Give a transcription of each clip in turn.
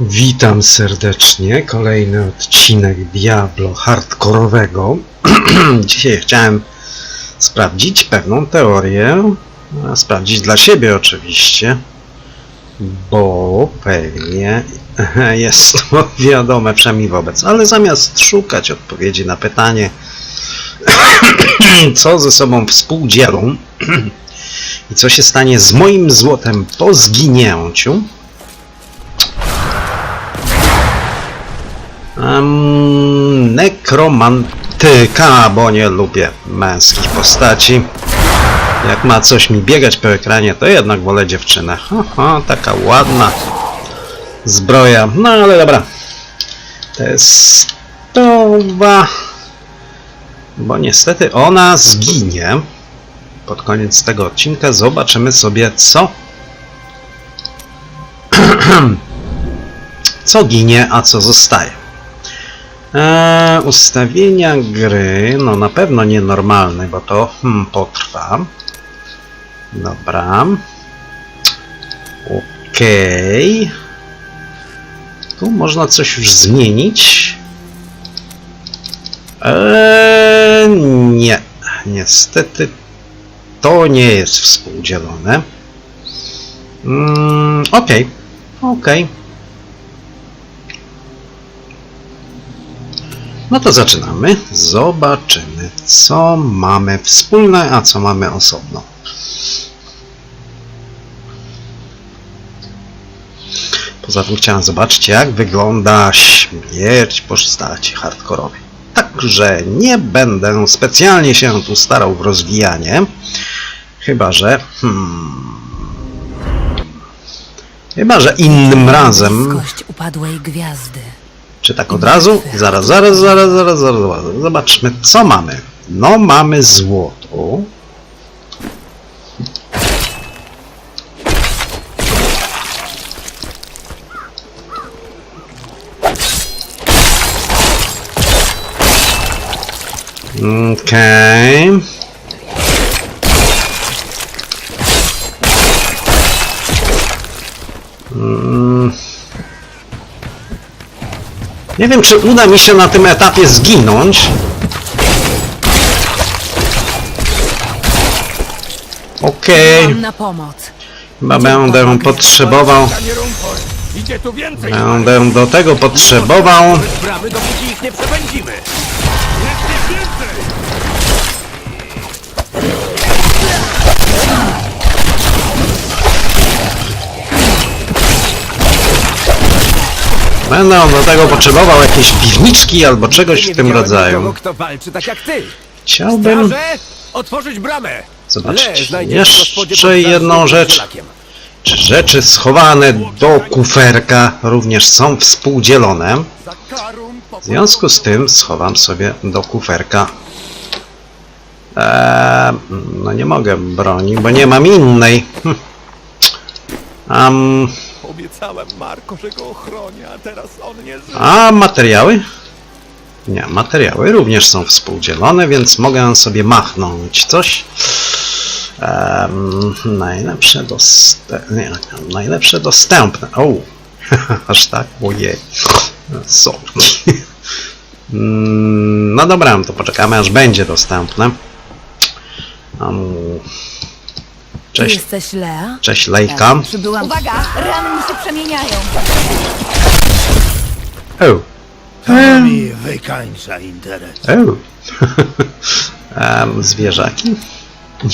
Witam serdecznie. Kolejny odcinek Diablo hardkorowego. Dzisiaj chciałem sprawdzić pewną teorię. Sprawdzić dla siebie oczywiście. Bo pewnie jest to wiadome przynajmniej wobec. Ale zamiast szukać odpowiedzi na pytanie, co ze sobą współdzielą i co się stanie z moim złotem po zginięciu, Um, nekromantyka, bo nie lubię męskich postaci. Jak ma coś mi biegać po ekranie, to jednak wolę dziewczynę. Haha, taka ładna zbroja. No ale dobra. Testowa. Bo niestety ona zginie. Pod koniec tego odcinka zobaczymy sobie co co ginie, a co zostaje. Eee, ustawienia gry, no na pewno nienormalne, bo to hmm, potrwa. Dobra. Okej. Tu można coś już zmienić. Eee, nie. Niestety to nie jest współdzielone. Mm, Okej. Okej. No to zaczynamy. Zobaczymy, co mamy wspólne, a co mamy osobno. Poza tym chciałem zobaczyć, jak wygląda śmierć postaci hardkorowej. Także nie będę specjalnie się tu starał w rozwijanie. Chyba, że... Hmm, chyba, że innym razem... Upadłej gwiazdy. Czy tak od razu? Zaraz, zaraz, zaraz, zaraz, zaraz. zaraz. Zobaczmy, co mamy. No, mamy złoto. Okej. Mm. Nie wiem, czy uda mi się na tym etapie zginąć. Okej, Mam na pomoc. chyba będę potrzebował, Panie Rumpor, idzie tu więcej! będę do tego potrzebował. Bramy, dopóki ich nie przepędzimy! Będę do tego potrzebował jakieś piwniczki albo czegoś w tym rodzaju. kto walczy tak jak ty! Chciałbym Straże, otworzyć bramę! zobaczyć jeszcze jedną rzecz. Czy rzeczy schowane do kuferka również są współdzielone? W związku z tym schowam sobie do kuferka. Eee, no nie mogę broni, bo nie mam innej. Hm. Am, Obiecałem Marko, że go ochronię, a teraz on nie żyje. a materiały? Nie, materiały również są współdzielone, więc mogę sobie machnąć coś. Em, najlepsze, doste nie, najlepsze dostępne. O, aż tak, ojej. Sorki. Mm, No dobra, to poczekamy aż będzie dostępne. Um, Ty cześć, jesteś Lea? cześć Lejka. Przybyłam. Uwaga, rany mi się przemieniają. O, To mi wykańcza interes. o. Em, zwierzaki.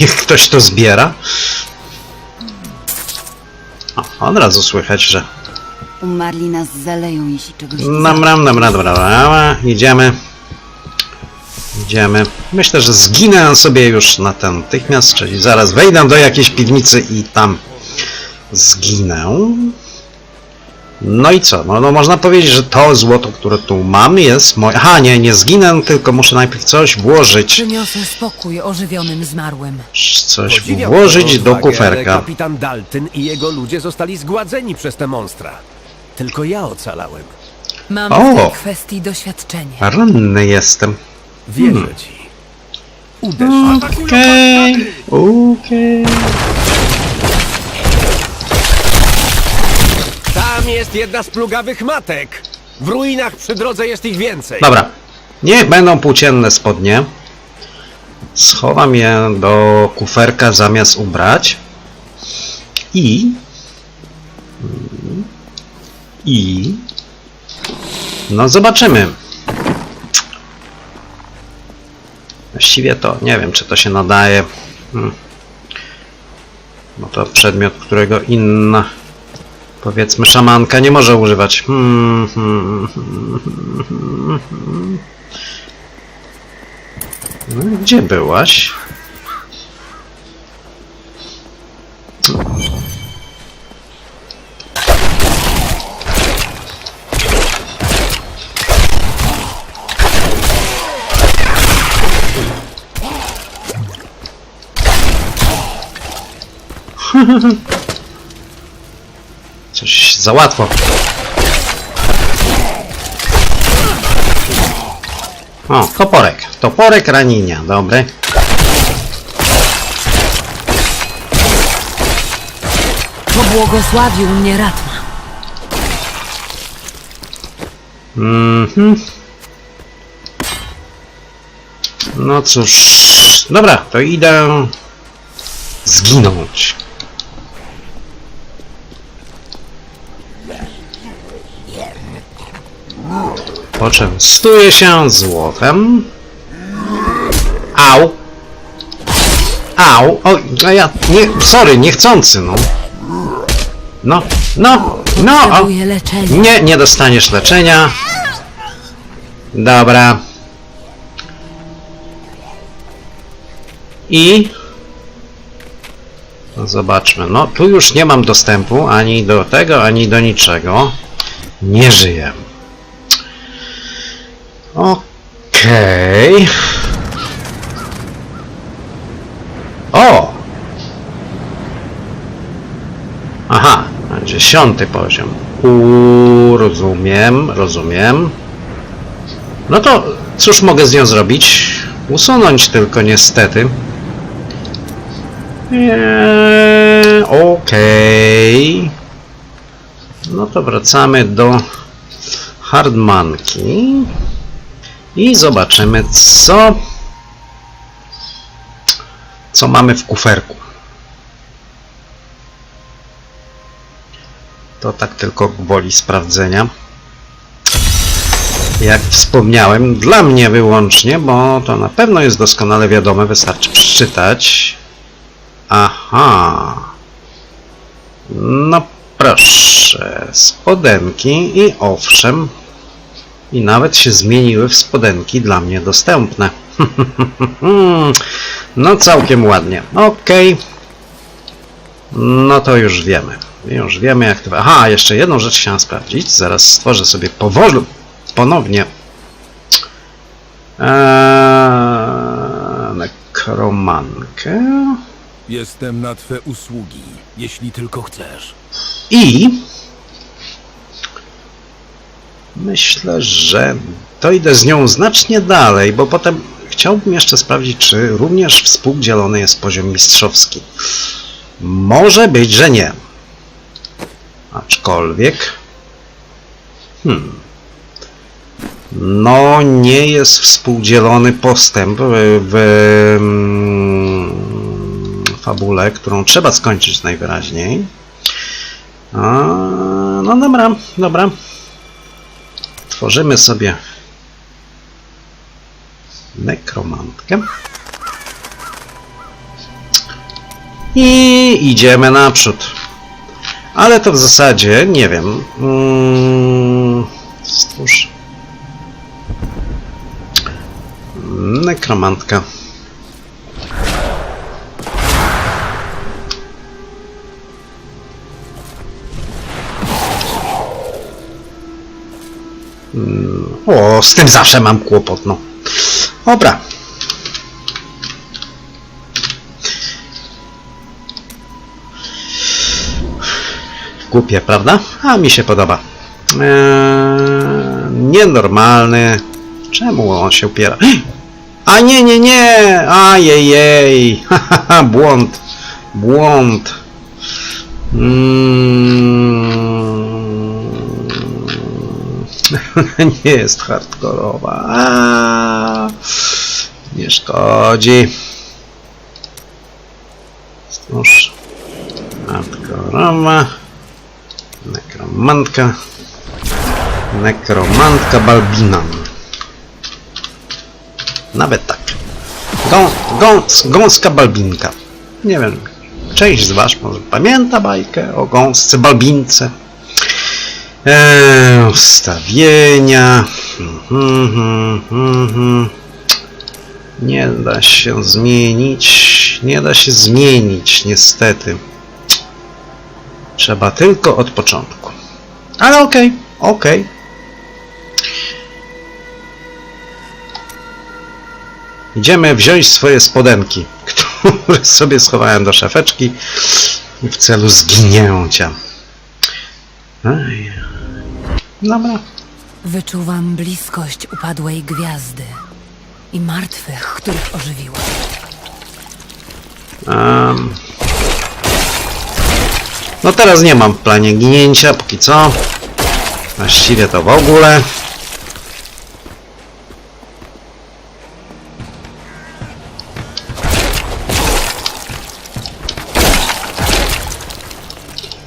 Niech ktoś to zbiera. O, od razu słychać, że Umarli nas zaleją, jeśli czegoś nie Dobra, dobra, dobra, dobra, idziemy. Idziemy. Myślę, że zginę sobie już natychmiast, czyli zaraz wejdę do jakiejś piwnicy i tam zginę. No i co? No, no można powiedzieć, że to złoto, które tu mam jest moje... Aha, nie, nie zginę, tylko muszę najpierw coś włożyć. Przyniosę spokój ożywionym zmarłym. Coś Podziwiam włożyć do odwagę, ale kuferka. kapitan Dalton i jego ludzie zostali zgładzeni przez te monstra. Tylko ja ocalałem. Mam O! w tej kwestii doświadczenie. Ranny jestem. Wierzę ci. Uderz. Okej, okej. Tam jest jedna z plugawych matek. W ruinach przy drodze jest ich więcej. Dobra. Niech będą płócienne spodnie. Schowam je do kuferka zamiast ubrać. I... I... No zobaczymy. Właściwie to nie wiem, czy to się nadaje. Hmm. Bo to przedmiot, którego inna, powiedzmy, szamanka nie może używać. Hmm, hmm, hmm. No, gdzie byłaś? Coś za łatwo. O, toporek. Toporek ranienia, dobry. Pobłogosławił mnie Ratma. Mhm. No cóż. Dobra, to idę zginąć. Poczęstuję się złotem. Au. Au. Oj, no ja nie, sorry, niechcący, no. No, no, no. O. Nie, nie dostaniesz leczenia. Dobra. I... No zobaczmy. No, tu już nie mam dostępu ani do tego, ani do niczego. Nie żyję. Okej. O! Aha, dziesiąty poziom. U, rozumiem, rozumiem. No to cóż mogę z nią zrobić? Usunąć tylko niestety. Eee, Okej. No to wracamy do Hardmanki i zobaczymy co co mamy w kuferku. To tak tylko woli sprawdzenia. Jak wspomniałem, dla mnie wyłącznie, bo to na pewno jest doskonale wiadome, wystarczy przeczytać. Aha. No proszę, spodenki i owszem, i nawet się zmieniły w spodenki dla mnie dostępne. no całkiem ładnie. Okej. No to już wiemy. Już wiemy jak to... Aha, jeszcze jedną rzecz chciałem sprawdzić. Zaraz stworzę sobie powoli, ponownie eee, nekromankę Jestem na Twe usługi, jeśli tylko chcesz. i myślę, że dojdę z nią znacznie dalej, bo potem chciałbym jeszcze sprawdzić, czy również współdzielony jest poziom mistrzowski. Może być, że nie. Aczkolwiek. Hmm. No, nie jest współdzielony postęp w, w mm, fabule, którą trzeba skończyć najwyraźniej. A, no dobra, dobra. Tworzymy sobie nekromantkę. I idziemy naprzód. Ale to w zasadzie, nie wiem. Mm, stwórz. Nekromantka. O, z tym zawsze mam kłopot, no. Dobra. Głupie, prawda? A mi się podoba. Eee, nienormalny. Czemu on się upiera? A nie, nie, nie! Ajejej! Hahaha, błąd. Błąd. Mm. nie jest hardkorowa. Nie szkodzi. Cóż, hardkorowa. Nekromantka. Nekromantka Balbinan. Nawet tak. Gą, gąs, gąska Balbinka. Nie wiem, część z Was może pamięta bajkę o gąsce Balbince. Eee, ustawienia. Nie da się zmienić. Nie da się zmienić, niestety. Trzeba tylko od początku. Ale okej, okej. Idziemy wziąć swoje spodenki, które sobie schowałem do szafeczki w celu zginięcia. Ej. Dobra. Wyczuwam bliskość upadłej gwiazdy i martwych, których ożywiła. Em. No teraz nie mam w planie ginięcia, póki co. Właściwie to w ogóle.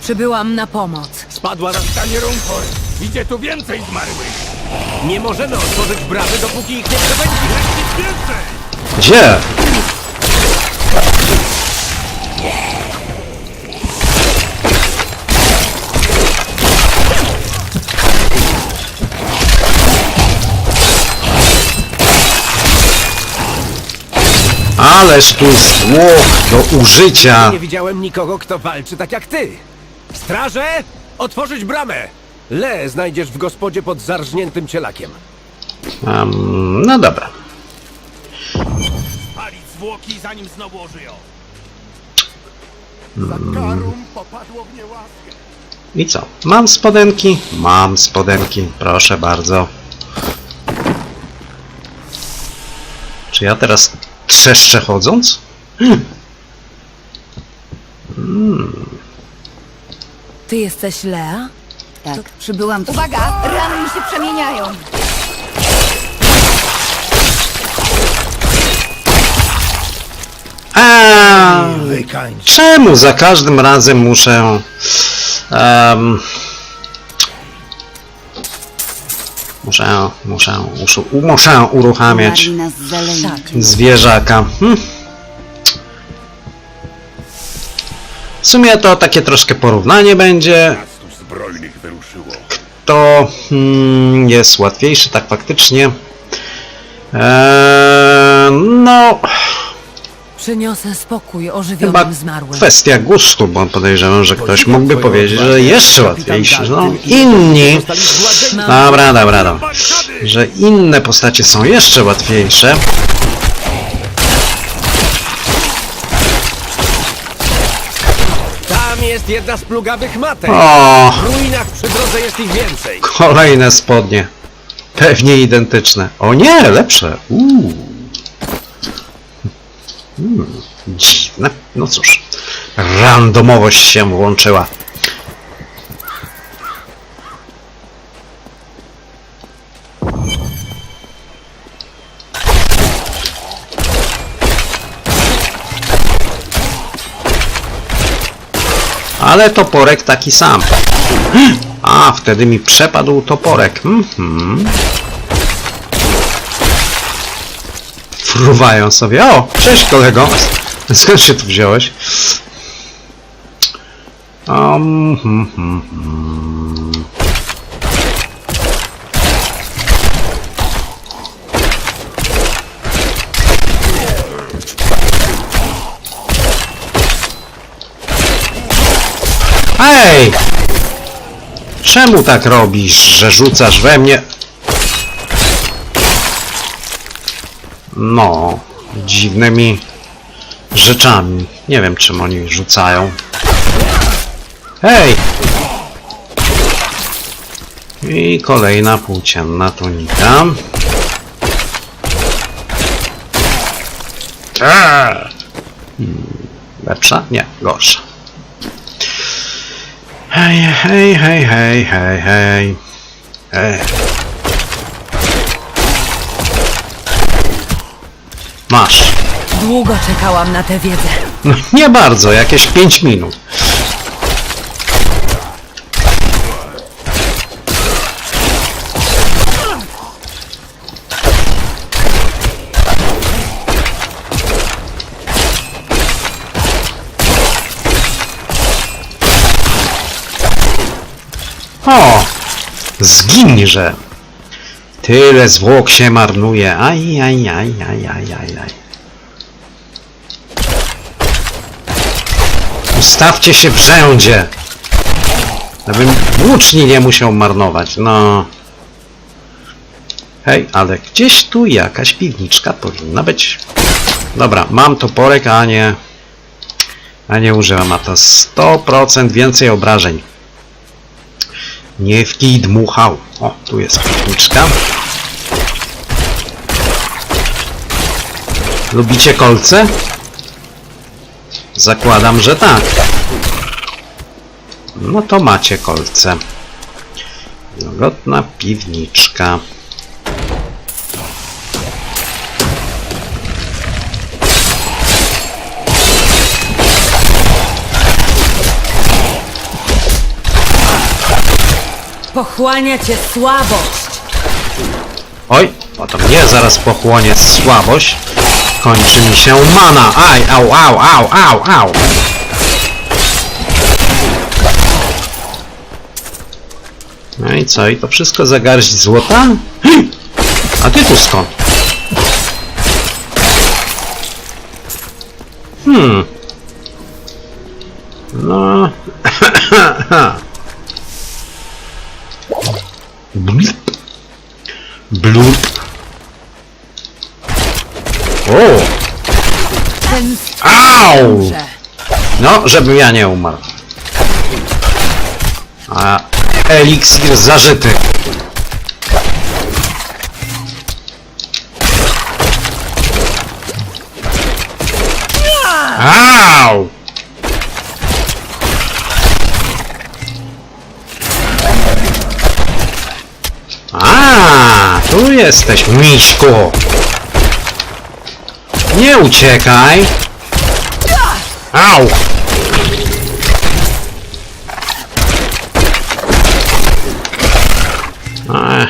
Przybyłam na pomoc. Spadła na stanie Rumford. Idzie tu więcej zmarłych. Nie możemy otworzyć bramy, dopóki ich nie przebędzie. Nic więcej! Gdzie? Ależ tu zwłok do użycia. Nie widziałem nikogo, kto walczy tak jak ty. Straże, otworzyć bramę! Le znajdziesz w gospodzie pod zarżniętym cielakiem. Em, no dobra. Palić zwłoki, zanim znowu ożyją. Zakarum popadło w niełaskę. I co? Mam spodenki? Mam spodenki, proszę bardzo. Czy ja teraz trzeszczę chodząc? Ty jesteś Lea? Tak, przybyłam tu. Uwaga! Rany mi się przemieniają. A, Wykańcz. czemu za każdym razem muszę... em, muszę, muszę, muszę, muszę uruchamiać. Tak. zwierzaka. Hm. W sumie to takie troszkę porównanie będzie. zbrojnych wyruszyło. To hmm, jest łatwiejsze, tak faktycznie. Eee, no, Przyniosę spokój chyba ożywionym zmarłym. kwestia gustu, bo podejrzewam, że ktoś mógłby powiedzieć, że jeszcze kapitan łatwiejsze. No, inni. Dobra, dobra, dobra. Że inne postacie są jeszcze łatwiejsze. Jest jedna z plugawych matek. O, W ruinach przy drodze jest ich więcej. kolejne spodnie. Pewnie identyczne. O nie, lepsze. Uuu. Hmm, dziwne. No cóż, randomowość się włączyła. Ale toporek taki sam. A, wtedy mi przepadł toporek. Mhm. Fruwają sobie. O, cześć kolego. Skąd się tu wziąłeś? Um, hmm, hmm, hmm. Hej! Czemu tak robisz, że rzucasz we mnie? No, dziwnymi rzeczami. Nie wiem, czym oni rzucają. Hej! I kolejna płócienna tunika. Eee! Hmm, Lepsza? Nie, gorsza. Hej, hej, hej, hej, hej, hej. E. Masz. Długo czekałam na tę wiedzę. No nie bardzo, jakieś 5 minut. O! Zginże! Tyle zwłok się marnuje. Aj, aj, aj, aj, aj, aj, aj. Ustawcie się w rzędzie. Abym włóczni nie musiał marnować, no. Hej, ale gdzieś tu jakaś piwniczka powinna być. Dobra, mam toporek, a nie... A nie używam, a to 100% więcej obrażeń. Nie w kij dmuchał. O, tu jest piwniczka. Lubicie kolce? Zakładam, że tak. No to macie kolce. Wilgotna piwniczka. Pochłania cię słabość. Oj, potem mnie zaraz pochłonie słabość. Kończy mi się mana. Aj, au, au, au, au, au. No i co? I to wszystko za garść złota? A ty tu skąd? Hmm. Żebym ja nie umarł. A eliksir zażyty. Au! A, tu jesteś, miśku. Nie uciekaj. Au!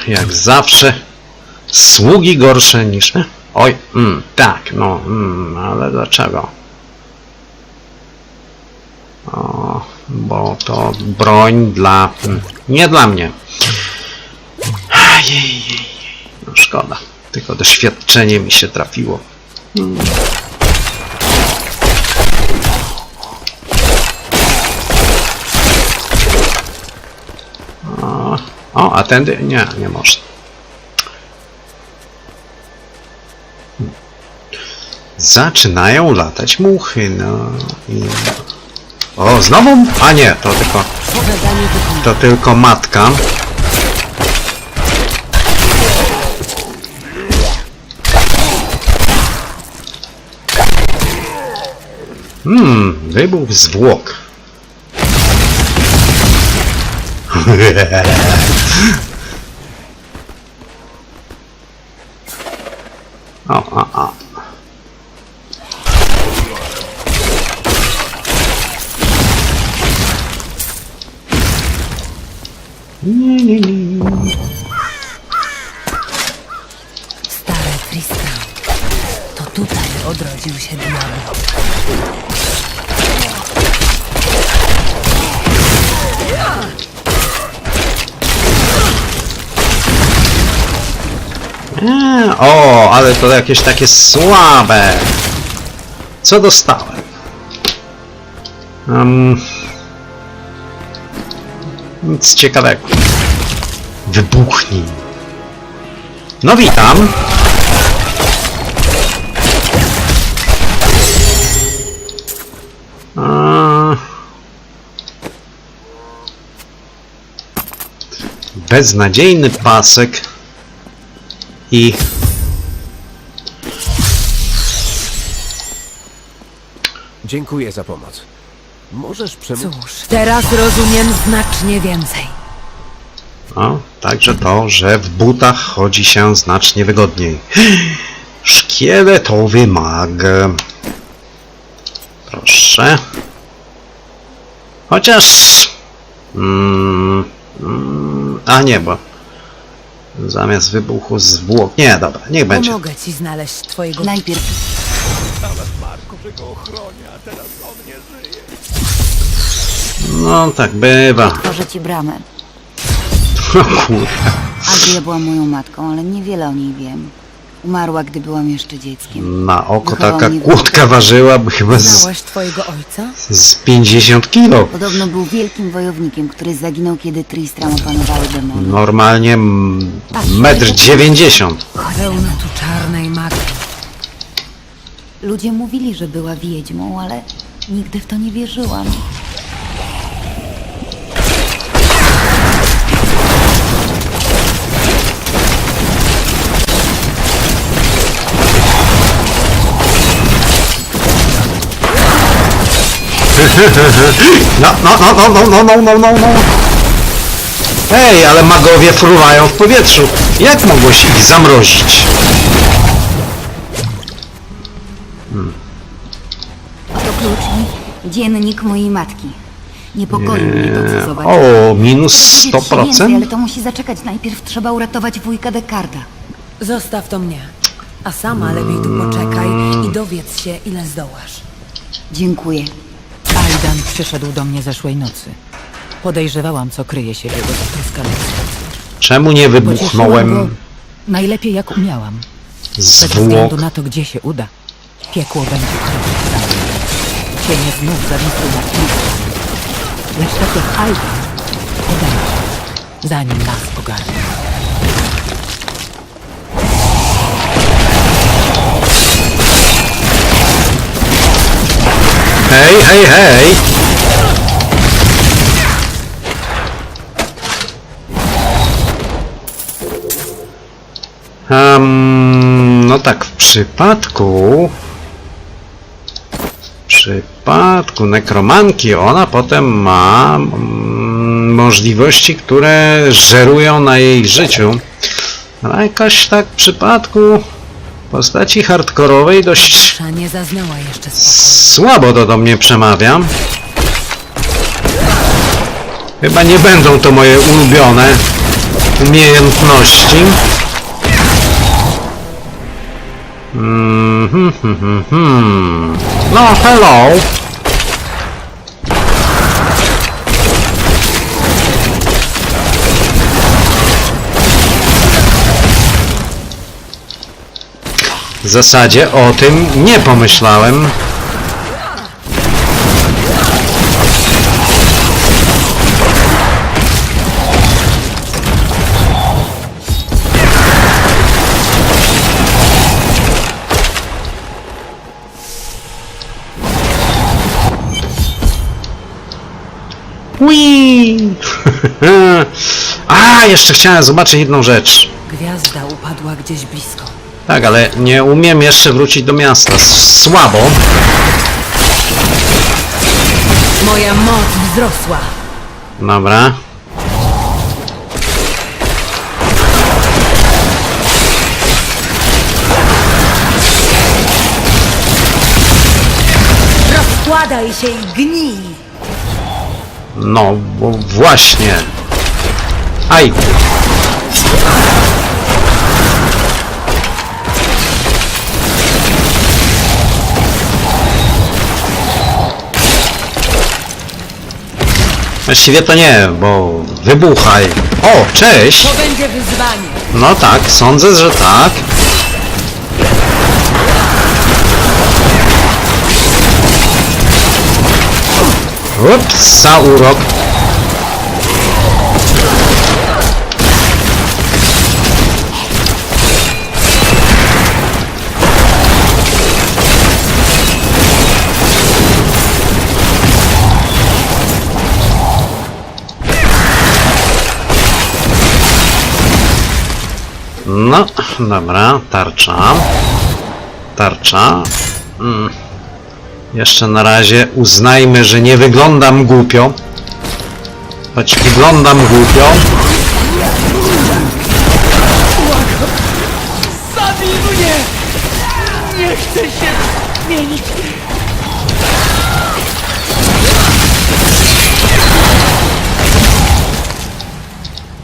Jak zawsze sługi gorsze niż... Oj, mm, tak, no, mm, ale dlaczego? O, bo to broń dla... Mm, nie dla mnie. Ajej, no szkoda. Tylko doświadczenie mi się trafiło. O, a tędy? Nie, nie można. Zaczynają latać muchy, no i... O, znowu? A nie, to tylko, to tylko matka. Hmm, wybuch zwłok. O, o, o. ale to jakieś takie słabe. Co dostałem? Um, nic ciekawego. Wybuchnij. No witam. Beznadziejny pasek i Dziękuję za pomoc. Możesz przemówić. Cóż, teraz rozumiem znacznie więcej. o, także to, że w butach chodzi się znacznie wygodniej. Szkieletowy mag. Proszę. Chociaż... Mm, mm, a nie, bo zamiast wybuchu zwłok... Nie, dobra, niech będzie. Pomogę ci znaleźć twojego... Najpierw No tak bywa. otworzę ci bramę. O kurde. Adria była moją matką, ale niewiele o niej wiem. Umarła, gdy byłam jeszcze dzieckiem. Na oko Wychował taka kłódka ważyłaby chyba z, Znałeś twojego ojca? z 50 kilo. Podobno był wielkim wojownikiem, który zaginął, kiedy Tristram opanowały demony. Normalnie m- metr 90. Pełno tu czarnej magii. Ludzie mówili, że była wiedźmą, ale nigdy w to nie wierzyłam. No, no, no, no, no, no, no, no, no. Ej, ale magowie fruwają w powietrzu. Jak mogłeś ich zamrozić? Dziennik mojej matki. Niepokoi mnie to, co zobaczę. O, minus Dowiedzieć się więcej, ale 100%? to musi zaczekać. Najpierw trzeba uratować wujka Dekarda. Zostaw to mnie. A sama lepiej tu poczekaj i dowiedz się, ile zdołasz. Dziękuję. Aidan przyszedł do mnie zeszłej nocy. Podejrzewałam, co kryje się w jego zatroskanym sercu. Czemu nie Pocieszyłam go wybuchnąłem najlepiej jak umiałam. Bez względu zwłok? na to, gdzie się uda, piekło będzie krwawe. Cienie znów zawisły nad Tristan. Lecz tak jak Aidan, odejdzie, zanim nas ogarnie. Hej, hej, hej! Um, no tak, w przypadku... W przypadku nekromanki ona potem ma mm, możliwości, które żerują na jej życiu. Ale jakoś tak w przypadku postaci hardkorowej dość. Słabo to do mnie przemawia. Chyba nie będą to moje ulubione umiejętności. Mm, hmm, hmm, hmm. No, hello. W zasadzie o tym nie pomyślałem. Whee! A, jeszcze chciałem zobaczyć jedną rzecz. Gwiazda upadła gdzieś blisko. Tak, ale nie umiem jeszcze wrócić do miasta. Słabo. Moja moc wzrosła. Dobra. Rozkładaj się i gnij. No, właśnie. Aj. Właściwie to nie, bo wybuchaj. O, cześć! To będzie wyzwanie. No tak, sądzę, że tak. Ups, za urok. No, dobra, tarcza. Tarcza. Mm. Jeszcze na razie uznajmy, że nie wyglądam głupio. Choć wyglądam głupio. Zabij mnie! Nie chcę się zmienić!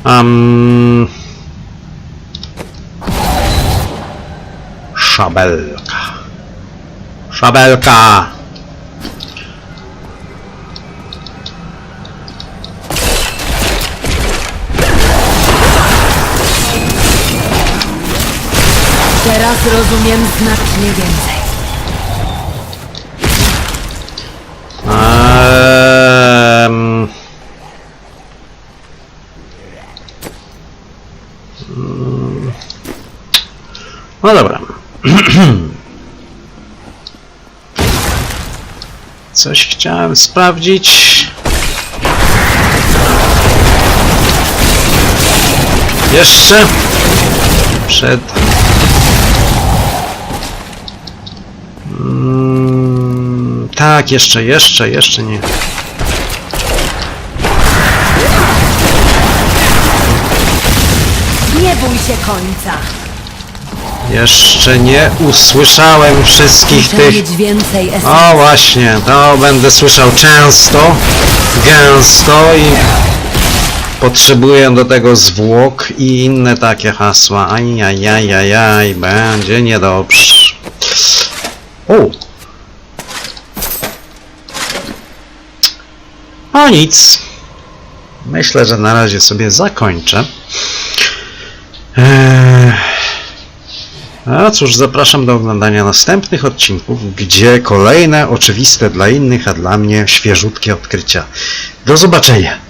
Um... Szabelka. Szabelka! Teraz rozumiem znacznie więcej. Mm. No dobra. Coś chciałem sprawdzić. Jeszcze przed. Tak, jeszcze, jeszcze, jeszcze nie. Nie bój się końca. Jeszcze nie usłyszałem wszystkich Muszę tych. mieć więcej esencji. O właśnie, to będę słyszał często, gęsto i potrzebuję do tego zwłok i inne takie hasła. Ajajajajaj, będzie niedobrze. O! O nic. Myślę, że na razie sobie zakończę. Eee... A cóż, zapraszam do oglądania następnych odcinków, gdzie kolejne oczywiste dla innych, a dla mnie świeżutkie odkrycia. Do zobaczenia!